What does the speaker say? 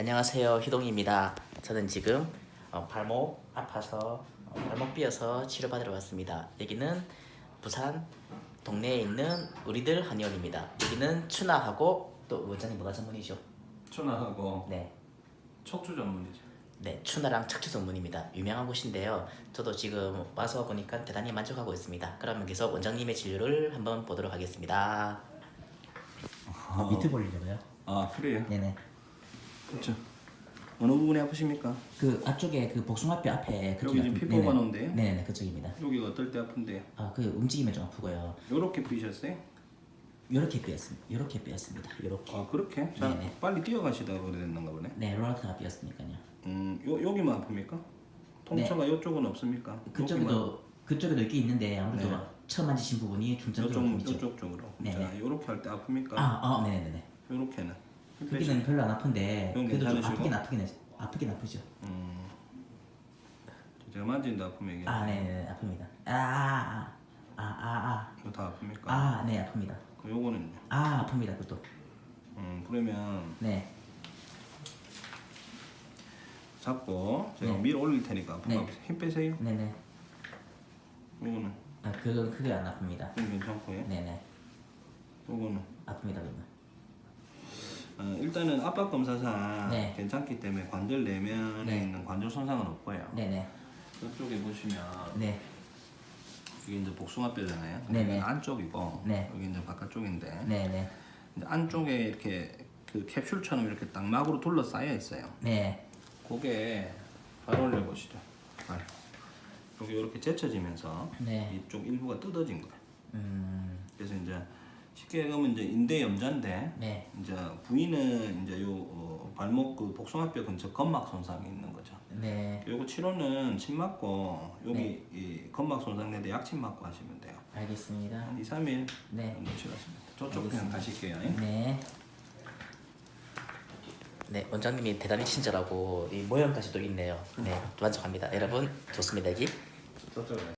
안녕하세요 희동입니다. 저는 지금 어, 발목 아파서 어, 발목 삐어서 치료받으러 왔습니다. 여기는 부산 동네에 있는 우리들 한의원입니다. 여기는 추나하고 또 원장님 뭐가 전문이죠? 천하하고 네, 척추 전문이죠. 네 추나랑 척추 전문입니다. 유명한 곳인데요. 저도 지금 와서 보니까 대단히 만족하고 있습니다. 그러면 계속 원장님의 진료를 한번 보도록 하겠습니다. 밑에 볼리려고요? 아 그래요? 네네. 그렇죠. 어느 부분이 아프십니까? 그 앞쪽에 그 복숭아뼈 앞에 여기 지금 피부가 나온대요? 네네 그쪽입니다. 여기가 어떨 때 아픈데요? 아 그 움직이면 좀 아프고요. 요렇게 삐셨어요? 요렇게 삐었습니다. 요렇게 삐었습니다. 요렇게. 아 그렇게? 자 네네. 빨리 뛰어가시다 그랬는가 보네. 네 롤라트가 삐었으니까요. 음 요, 여기만 아픕니까? 통처가 요쪽은 없습니까? 네. 그쪽에도 그쪽에도 있긴 있는데 아무래도 네. 처음 만지신 부분이 중점적으로 요쪽 보이죠. 요쪽 쪽으로. 네네. 자 요렇게 할 때 아픕니까? 아, 아, 네네네. 요렇게는. 여기는 별로 안 아픈데 그래도 좀 괜찮으시고? 아프긴 아프긴 해- 아프긴 아프죠. 음. 제가 만진다 아프면 이게 아, 네네 아픕니다. 아, 아, 아, 아, 이거 다 아픕니까? 아, 아, 네 아픕니다. 그 요거는요. 아, 아픕니다. 그것도. 음 그러면 네, 잡고 제가 네. 밀어 올릴 테니까 아픈 거 네. 힘 빼세요. 네 네. 요거는 아, 그건 크게 안 아픕니다. 좀 괜찮고요. 네 네. 요거는 아픕니다. 어, 일단은 압박 검사상 네. 괜찮기 때문에 관절 내면에 네. 있는 관절 손상은 없고요. 네네. 이쪽에 보시면 네. 이게 이제 복숭아뼈잖아요. 네네. 여기는 안쪽이고 네. 여기 이제 바깥쪽인데 네네. 이제 안쪽에 이렇게 그 캡슐처럼 이렇게 딱 막으로 둘러싸여 있어요. 네. 그게 발 올려 보시죠. 발. 여기 이렇게 제쳐지면서 네. 이쪽 일부가 뜯어진 거예요. 음. 그래서 이제 쉽게 얘기하면 이제 인대 염좌인데 네. 이제 부위는 이제 요 어, 발목 그 복숭아뼈 근처 건막 손상이 있는 거죠. 네. 요거 치료는 침 맞고 여기 네. 이 건막 손상인데 약침 맞고 하시면 돼요. 알겠습니다. 한 2, 3일 네. 정도 치료하시면 돼요. 저쪽 그냥 가실게요. 네. 네, 원장님이 대단히 친절하고 이 모양까지도 있네요. 네, 만족합니다. 여러분 좋습니다. 여기 저쪽으로